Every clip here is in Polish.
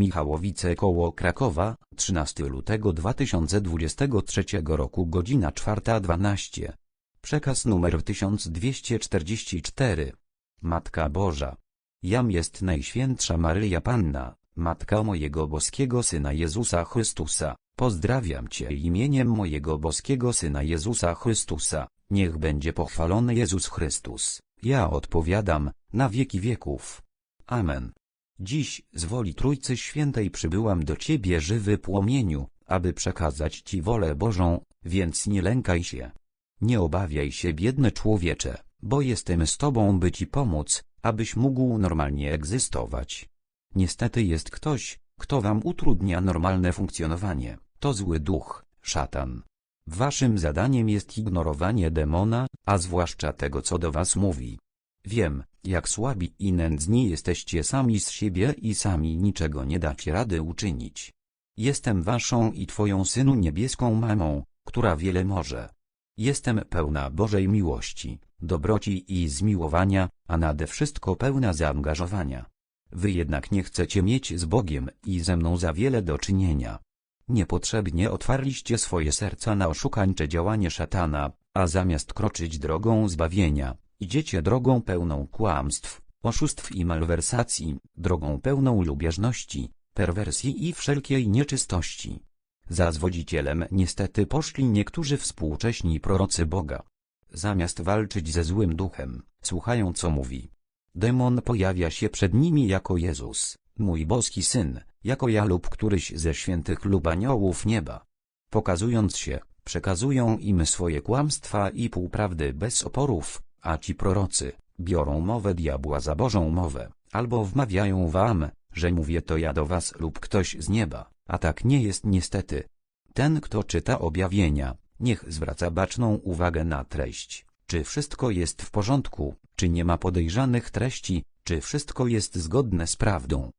Michałowice koło Krakowa, 13 lutego 2023 roku godzina 4.12. Przekaz numer 1244. Matka Boża. Jam jest Najświętsza Maryja Panna, Matka mojego boskiego Syna Jezusa Chrystusa. Pozdrawiam Cię imieniem mojego boskiego Syna Jezusa Chrystusa. Niech będzie pochwalony Jezus Chrystus. Ja odpowiadam, na wieki wieków. Amen. Dziś, z woli Trójcy Świętej przybyłam do Ciebie żywy płomieniu, aby przekazać Ci wolę Bożą, więc nie lękaj się. Nie obawiaj się biedny człowiecze, bo jestem z Tobą by Ci pomóc, abyś mógł normalnie egzystować. Niestety jest ktoś, kto Wam utrudnia normalne funkcjonowanie, to zły duch, szatan. Waszym zadaniem jest ignorowanie demona, a zwłaszcza tego co do Was mówi. Wiem, jak słabi i nędzni jesteście sami z siebie i sami niczego nie dacie rady uczynić. Jestem waszą i twoją synu niebieską mamą, która wiele może. Jestem pełna Bożej miłości, dobroci i zmiłowania, a nade wszystko pełna zaangażowania. Wy jednak nie chcecie mieć z Bogiem i ze mną za wiele do czynienia. Niepotrzebnie otwarliście swoje serca na oszukańcze działanie szatana, a zamiast kroczyć drogą zbawienia, idziecie drogą pełną kłamstw, oszustw i malwersacji, drogą pełną lubieżności, perwersji i wszelkiej nieczystości. Za zwodzicielem niestety poszli niektórzy współcześni prorocy Boga. Zamiast walczyć ze złym duchem, słuchają co mówi. Demon pojawia się przed nimi jako Jezus, mój boski Syn, jako ja lub któryś ze świętych lub aniołów nieba. Pokazując się, przekazują im swoje kłamstwa i półprawdy bez oporów, a ci prorocy, biorą mowę diabła za Bożą mowę, albo wmawiają wam, że mówię to ja do was lub ktoś z nieba, a tak nie jest niestety. Ten kto czyta objawienia, niech zwraca baczną uwagę na treść, czy wszystko jest w porządku, czy nie ma podejrzanych treści, czy wszystko jest zgodne z prawdą.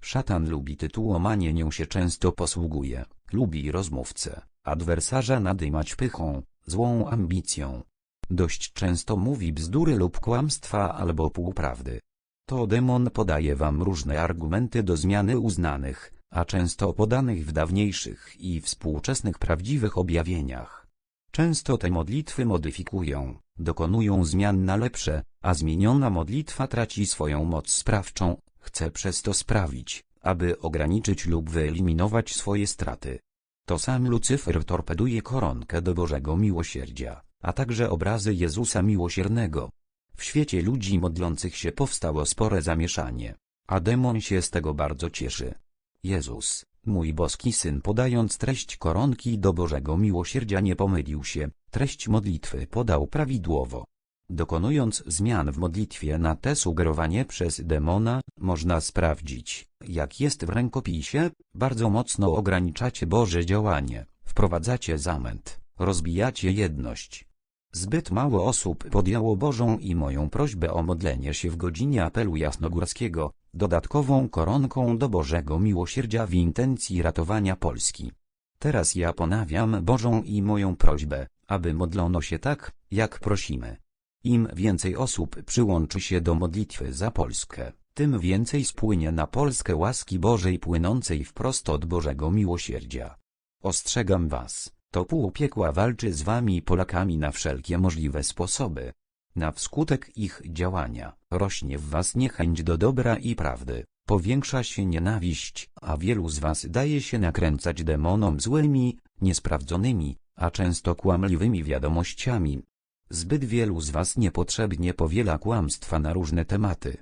Szatan lubi tytułomanie nią się często posługuje, lubi rozmówcę, adwersarza nadymać pychą, złą ambicją. Dość często mówi bzdury lub kłamstwa albo półprawdy. To demon podaje wam różne argumenty do zmiany uznanych, a często podanych w dawniejszych i współczesnych prawdziwych objawieniach. Często te modlitwy modyfikują, dokonują zmian na lepsze, a zmieniona modlitwa traci swoją moc sprawczą, chce przez to sprawić, aby ograniczyć lub wyeliminować swoje straty. To sam Lucyfer torpeduje koronkę do Bożego Miłosierdzia, a także obrazy Jezusa Miłosiernego. W świecie ludzi modlących się powstało spore zamieszanie, a demon się z tego bardzo cieszy. Jezus, mój boski Syn podając treść koronki do Bożego Miłosierdzia nie pomylił się, treść modlitwy podał prawidłowo. Dokonując zmian w modlitwie na te sugerowanie przez demona, można sprawdzić, jak jest w rękopisie, bardzo mocno ograniczacie Boże działanie, wprowadzacie zamęt, rozbijacie jedność. Zbyt mało osób podjęło Bożą i moją prośbę o modlenie się w godzinie apelu jasnogórskiego, dodatkową koronką do Bożego Miłosierdzia w intencji ratowania Polski. Teraz ja ponawiam Bożą i moją prośbę, aby modlono się tak, jak prosimy. Im więcej osób przyłączy się do modlitwy za Polskę, tym więcej spłynie na Polskę łaski Bożej płynącej wprost od Bożego Miłosierdzia. Ostrzegam was, to pół piekła walczy z wami Polakami na wszelkie możliwe sposoby. Na wskutek ich działania, rośnie w was niechęć do dobra i prawdy, powiększa się nienawiść, a wielu z was daje się nakręcać demonom złymi, niesprawdzonymi, a często kłamliwymi wiadomościami. Zbyt wielu z was niepotrzebnie powiela kłamstwa na różne tematy.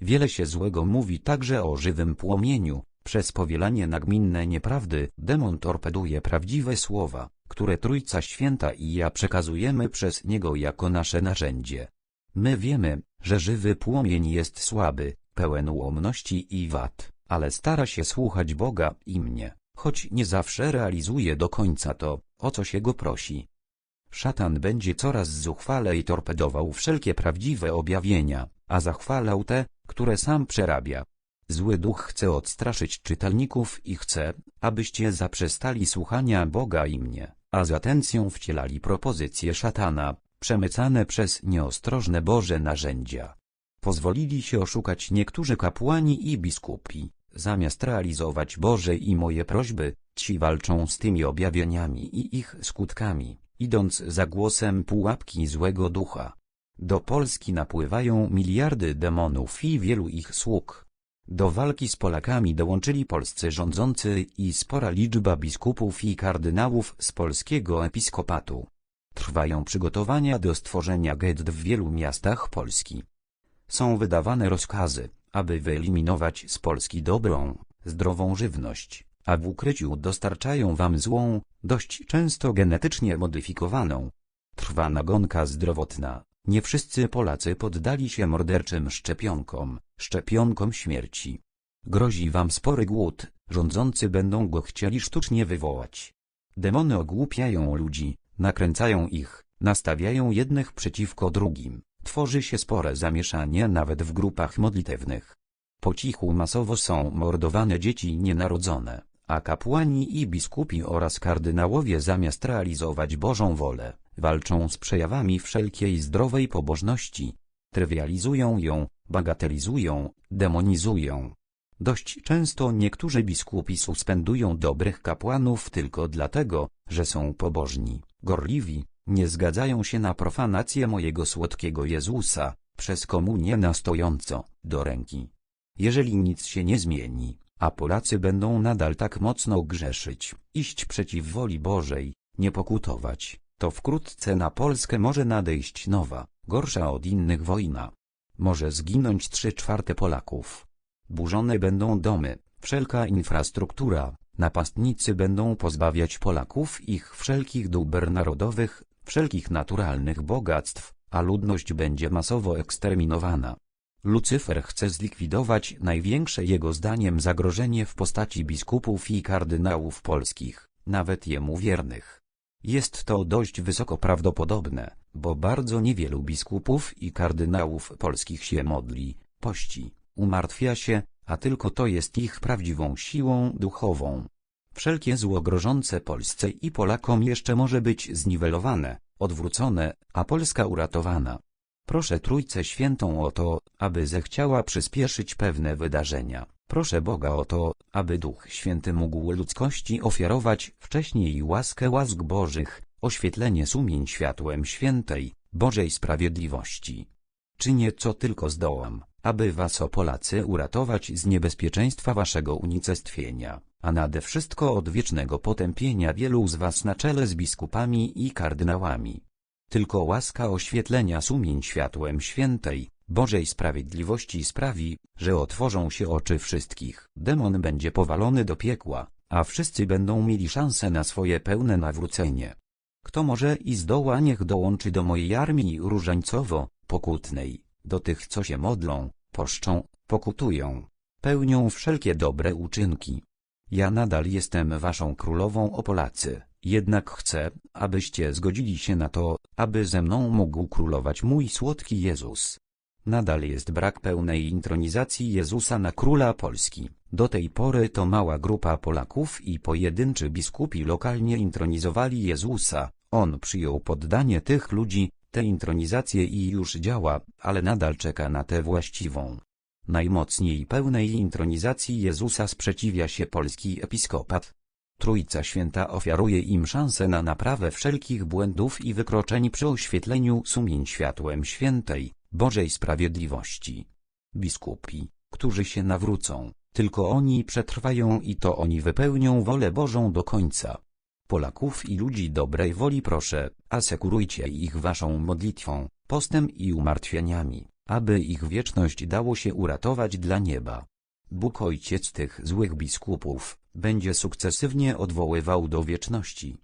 Wiele się złego mówi także o żywym płomieniu, przez powielanie nagminne nieprawdy, demon torpeduje prawdziwe słowa, które Trójca Święta i ja przekazujemy przez niego jako nasze narzędzie. My wiemy, że żywy płomień jest słaby, pełen ułomności i wad, ale stara się słuchać Boga i mnie, choć nie zawsze realizuje do końca to, o co się go prosi. Szatan będzie coraz zuchwalej torpedował wszelkie prawdziwe objawienia, a zachwalał te, które sam przerabia. Zły duch chce odstraszyć czytelników i chce, abyście zaprzestali słuchania Boga i mnie, a z atencją wcielali propozycje szatana, przemycane przez nieostrożne Boże narzędzia. Pozwolili się oszukać niektórzy kapłani i biskupi, zamiast realizować Boże i moje prośby, ci walczą z tymi objawieniami i ich skutkami, idąc za głosem pułapki złego ducha. Do Polski napływają miliardy demonów i wielu ich sług. Do walki z Polakami dołączyli polscy rządzący i spora liczba biskupów i kardynałów z polskiego episkopatu. Trwają przygotowania do stworzenia gett w wielu miastach Polski. Są wydawane rozkazy, aby wyeliminować z Polski dobrą, zdrową żywność, a w ukryciu dostarczają wam złą, dość często genetycznie modyfikowaną. Trwa nagonka zdrowotna. Nie wszyscy Polacy poddali się morderczym szczepionkom, szczepionkom śmierci. Grozi wam spory głód, rządzący będą go chcieli sztucznie wywołać. Demony ogłupiają ludzi, nakręcają ich, nastawiają jednych przeciwko drugim. Tworzy się spore zamieszanie nawet w grupach modlitewnych. Po cichu masowo są mordowane dzieci nienarodzone, a kapłani i biskupi oraz kardynałowie zamiast realizować Bożą wolę, walczą z przejawami wszelkiej zdrowej pobożności. Trywializują ją, bagatelizują, demonizują. Dość często niektórzy biskupi suspendują dobrych kapłanów tylko dlatego, że są pobożni, gorliwi, nie zgadzają się na profanację mojego słodkiego Jezusa, przez komunię na stojąco, do ręki. Jeżeli nic się nie zmieni, a Polacy będą nadal tak mocno grzeszyć, iść przeciw woli Bożej, nie pokutować, to wkrótce na Polskę może nadejść nowa, gorsza od innych wojna. Może zginąć trzy czwarte Polaków. Burzone będą domy, wszelka infrastruktura, napastnicy będą pozbawiać Polaków ich wszelkich dóbr narodowych, wszelkich naturalnych bogactw, a ludność będzie masowo eksterminowana. Lucyfer chce zlikwidować największe jego zdaniem zagrożenie w postaci biskupów i kardynałów polskich, nawet jemu wiernych. Jest to dość wysoko prawdopodobne, bo bardzo niewielu biskupów i kardynałów polskich się modli, pości, umartwia się, a tylko to jest ich prawdziwą siłą duchową. Wszelkie zło grożące Polsce i Polakom jeszcze może być zniwelowane, odwrócone, a Polska uratowana. Proszę Trójcę Świętą o to, aby zechciała przyspieszyć pewne wydarzenia. Proszę Boga o to, aby Duch Święty mógł ludzkości ofiarować wcześniej łaskę łask Bożych, oświetlenie sumień światłem świętej, Bożej sprawiedliwości. Czynię co tylko zdołam, aby was o Polacy uratować z niebezpieczeństwa waszego unicestwienia, a nade wszystko od wiecznego potępienia wielu z was na czele z biskupami i kardynałami. Tylko łaska oświetlenia sumień światłem świętej, Bożej sprawiedliwości sprawi, że otworzą się oczy wszystkich. Demon będzie powalony do piekła, a wszyscy będą mieli szansę na swoje pełne nawrócenie. Kto może i zdoła niech dołączy do mojej armii różańcowo-pokutnej, do tych co się modlą, poszczą, pokutują, pełnią wszelkie dobre uczynki. Ja nadal jestem waszą królową o Polacy, jednak chcę, abyście zgodzili się na to, aby ze mną mógł królować mój słodki Jezus. Nadal jest brak pełnej intronizacji Jezusa na króla Polski. Do tej pory to mała grupa Polaków i pojedynczy biskupi lokalnie intronizowali Jezusa. On przyjął poddanie tych ludzi, tę intronizację i już działa, ale nadal czeka na tę właściwą. Najmocniej pełnej intronizacji Jezusa sprzeciwia się polski episkopat. Trójca Święta ofiaruje im szansę na naprawę wszelkich błędów i wykroczeń przy oświetleniu sumień światłem świętej, Bożej Sprawiedliwości. Biskupi, którzy się nawrócą, tylko oni przetrwają i to oni wypełnią wolę Bożą do końca. Polaków i ludzi dobrej woli proszę, asekurujcie ich waszą modlitwą, postem i umartwieniami, aby ich wieczność dało się uratować dla nieba. Bóg Ojciec tych złych biskupów, będzie sukcesywnie odwoływał do wieczności.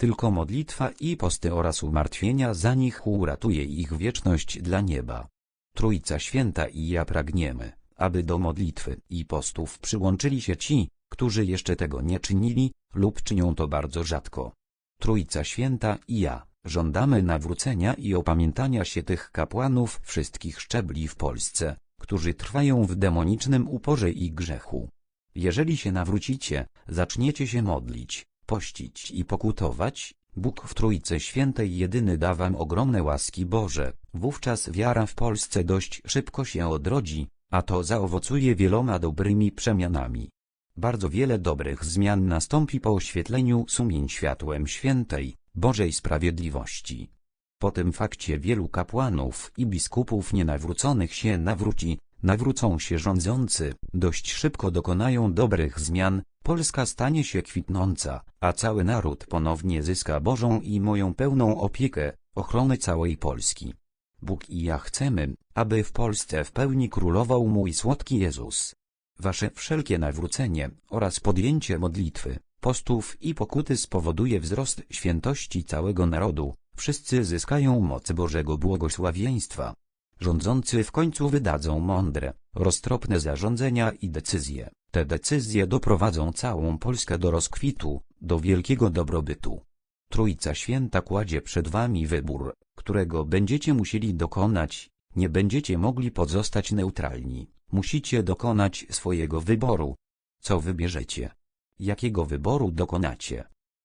Tylko modlitwa i posty oraz umartwienia za nich uratuje ich wieczność dla nieba. Trójca Święta i ja pragniemy, aby do modlitwy i postów przyłączyli się ci, którzy jeszcze tego nie czynili, lub czynią to bardzo rzadko. Trójca Święta i ja, żądamy nawrócenia i opamiętania się tych kapłanów wszystkich szczebli w Polsce, którzy trwają w demonicznym uporze i grzechu. Jeżeli się nawrócicie, zaczniecie się modlić, pościć i pokutować, Bóg w Trójce Świętej jedyny da wam ogromne łaski Boże, wówczas wiara w Polsce dość szybko się odrodzi, a to zaowocuje wieloma dobrymi przemianami. Bardzo wiele dobrych zmian nastąpi po oświetleniu sumień światłem świętej, Bożej Sprawiedliwości. Po tym fakcie wielu kapłanów i biskupów nienawróconych się nawróci, nawrócą się rządzący, dość szybko dokonają dobrych zmian, Polska stanie się kwitnąca, a cały naród ponownie zyska Bożą i moją pełną opiekę, ochronę całej Polski. Bóg i ja chcemy, aby w Polsce w pełni królował mój słodki Jezus. Wasze wszelkie nawrócenie oraz podjęcie modlitwy, postów i pokuty spowoduje wzrost świętości całego narodu, wszyscy zyskają moc Bożego błogosławieństwa. Rządzący w końcu wydadzą mądre, roztropne zarządzenia i decyzje. Te decyzje doprowadzą całą Polskę do rozkwitu, do wielkiego dobrobytu. Trójca Święta kładzie przed wami wybór, którego będziecie musieli dokonać, nie będziecie mogli pozostać neutralni, musicie dokonać swojego wyboru. Co wybierzecie? Jakiego wyboru dokonacie?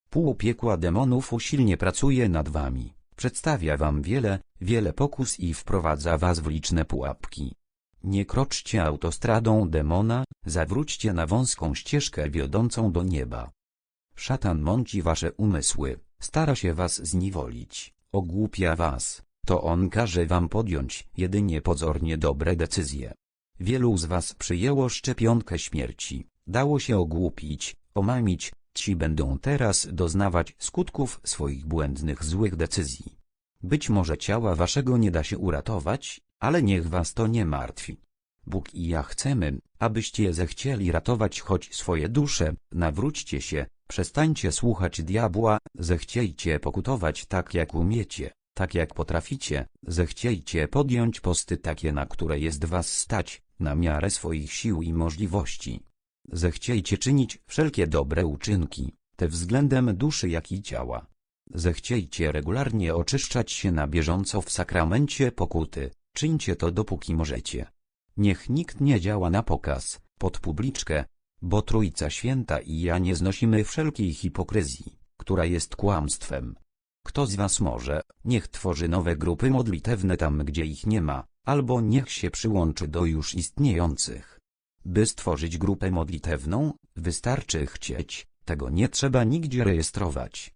Pół piekła demonów usilnie pracuje nad wami, przedstawia wam wiele, wiele pokus i wprowadza was w liczne pułapki. Nie kroczcie autostradą demona, zawróćcie na wąską ścieżkę wiodącą do nieba. Szatan mąci wasze umysły, stara się was zniewolić, ogłupia was, to on każe wam podjąć jedynie pozornie dobre decyzje. Wielu z was przyjęło szczepionkę śmierci, dało się ogłupić, omamić, ci będą teraz doznawać skutków swoich błędnych złych decyzji. Być może ciała waszego nie da się uratować, ale niech was to nie martwi. Bóg i ja chcemy, abyście zechcieli ratować choć swoje dusze, nawróćcie się, przestańcie słuchać diabła, zechciejcie pokutować tak jak umiecie, tak jak potraficie, zechciejcie podjąć posty takie na które jest was stać, na miarę swoich sił i możliwości. Zechciejcie czynić wszelkie dobre uczynki, te względem duszy jak i ciała. Zechciejcie regularnie oczyszczać się na bieżąco w sakramencie pokuty, czyńcie to dopóki możecie. Niech nikt nie działa na pokaz, pod publiczkę, bo Trójca Święta i ja nie znosimy wszelkiej hipokryzji, która jest kłamstwem. Kto z was może, niech tworzy nowe grupy modlitewne tam gdzie ich nie ma, albo niech się przyłączy do już istniejących. By stworzyć grupę modlitewną, wystarczy chcieć, tego nie trzeba nigdzie rejestrować.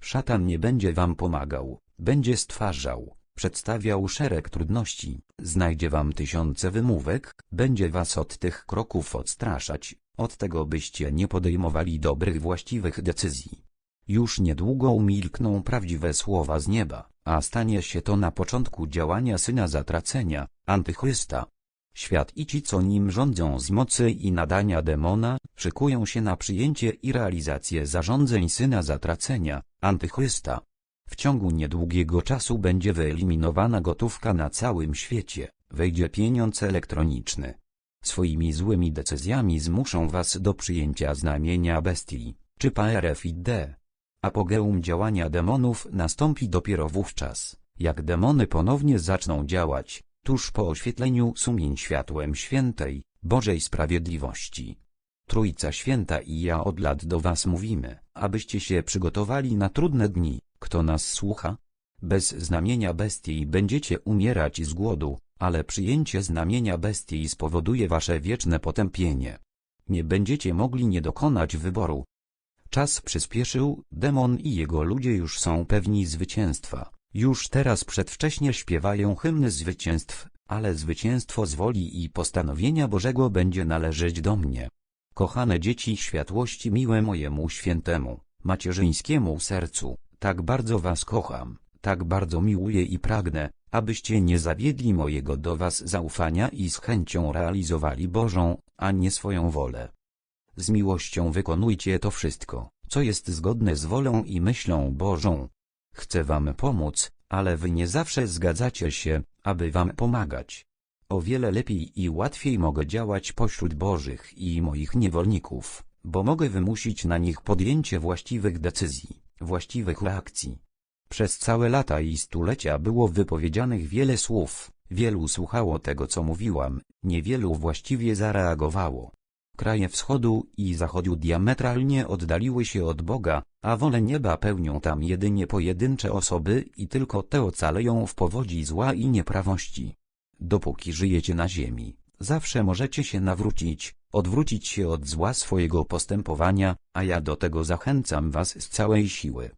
Szatan nie będzie wam pomagał, będzie stwarzał, przedstawiał szereg trudności, znajdzie wam tysiące wymówek, będzie was od tych kroków odstraszać, od tego byście nie podejmowali dobrych właściwych decyzji. Już niedługo umilkną prawdziwe słowa z nieba, a stanie się to na początku działania Syna Zatracenia, Antychrysta. Świat i ci co nim rządzą z mocy i nadania demona, szykują się na przyjęcie i realizację zarządzeń Syna Zatracenia, Antychrysta. W ciągu niedługiego czasu będzie wyeliminowana gotówka na całym świecie, wejdzie pieniądz elektroniczny. Swoimi złymi decyzjami zmuszą was do przyjęcia znamienia bestii, czy PRFID. Apogeum działania demonów nastąpi dopiero wówczas, jak demony ponownie zaczną działać, tuż po oświetleniu sumień światłem świętej, Bożej Sprawiedliwości. Trójca Święta i ja od lat do was mówimy, abyście się przygotowali na trudne dni, kto nas słucha? Bez znamienia bestii będziecie umierać z głodu, ale przyjęcie znamienia bestii spowoduje wasze wieczne potępienie. Nie będziecie mogli nie dokonać wyboru. Czas przyspieszył, demon i jego ludzie już są pewni zwycięstwa. Już teraz przedwcześnie śpiewają hymny zwycięstw, ale zwycięstwo z woli i postanowienia Bożego będzie należeć do mnie. Kochane dzieci światłości miłe mojemu świętemu, macierzyńskiemu sercu, tak bardzo was kocham, tak bardzo miłuję i pragnę, abyście nie zawiedli mojego do was zaufania i z chęcią realizowali Bożą, a nie swoją wolę. Z miłością wykonujcie to wszystko, co jest zgodne z wolą i myślą Bożą. Chcę wam pomóc, ale wy nie zawsze zgadzacie się, aby wam pomagać. O wiele lepiej i łatwiej mogę działać pośród Bożych i moich niewolników, bo mogę wymusić na nich podjęcie właściwych decyzji, właściwych reakcji. Przez całe lata i stulecia było wypowiedzianych wiele słów, wielu słuchało tego co mówiłam, niewielu właściwie zareagowało. Kraje wschodu i zachodu diametralnie oddaliły się od Boga, a wolę nieba pełnią tam jedynie pojedyncze osoby i tylko te ocaleją w powodzi zła i nieprawości. Dopóki żyjecie na ziemi, Zawsze możecie się nawrócić, odwrócić się od zła swojego postępowania, a ja do tego zachęcam was z całej siły.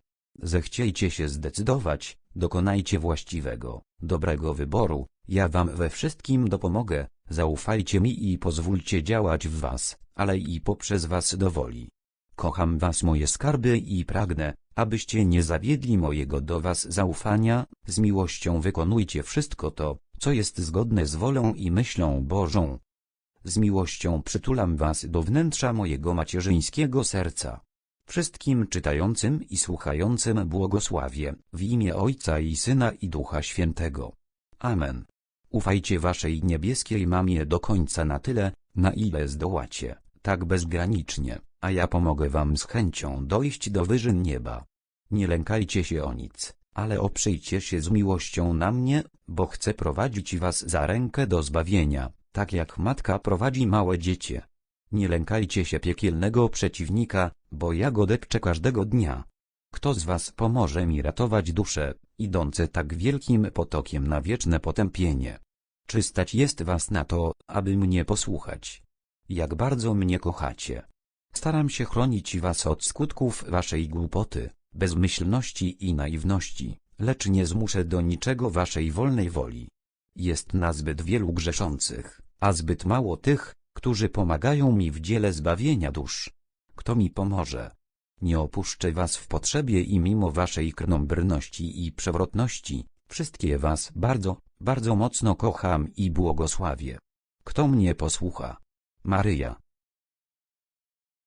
Zechciejcie się zdecydować, dokonajcie właściwego, dobrego wyboru, ja wam we wszystkim dopomogę, zaufajcie mi i pozwólcie działać w was, ale i poprzez was do woli. Kocham was moje skarby i pragnę, abyście nie zawiedli mojego do was zaufania, z miłością wykonujcie wszystko to, co jest zgodne z wolą i myślą Bożą. Z miłością przytulam was do wnętrza mojego macierzyńskiego serca. Wszystkim czytającym i słuchającym błogosławię, w imię Ojca i Syna i Ducha Świętego. Amen. Ufajcie waszej niebieskiej mamie do końca na tyle, na ile zdołacie, tak bezgranicznie, a ja pomogę wam z chęcią dojść do wyżyn nieba. Nie lękajcie się o nic, ale oprzyjcie się z miłością na mnie, bo chcę prowadzić was za rękę do zbawienia, tak jak matka prowadzi małe dziecię. Nie lękajcie się piekielnego przeciwnika, bo ja go depczę każdego dnia. Kto z was pomoże mi ratować dusze, idące tak wielkim potokiem na wieczne potępienie? Czy stać jest was na to, aby mnie posłuchać? Jak bardzo mnie kochacie. Staram się chronić was od skutków waszej głupoty, bezmyślności i naiwności, lecz nie zmuszę do niczego waszej wolnej woli. Jest nazbyt wielu grzeszących, a zbyt mało tych, którzy pomagają mi w dziele zbawienia dusz. Kto mi pomoże? Nie opuszczę was w potrzebie i mimo waszej krnąbrności i przewrotności, wszystkie was bardzo, bardzo mocno kocham i błogosławię. Kto mnie posłucha? Maryja,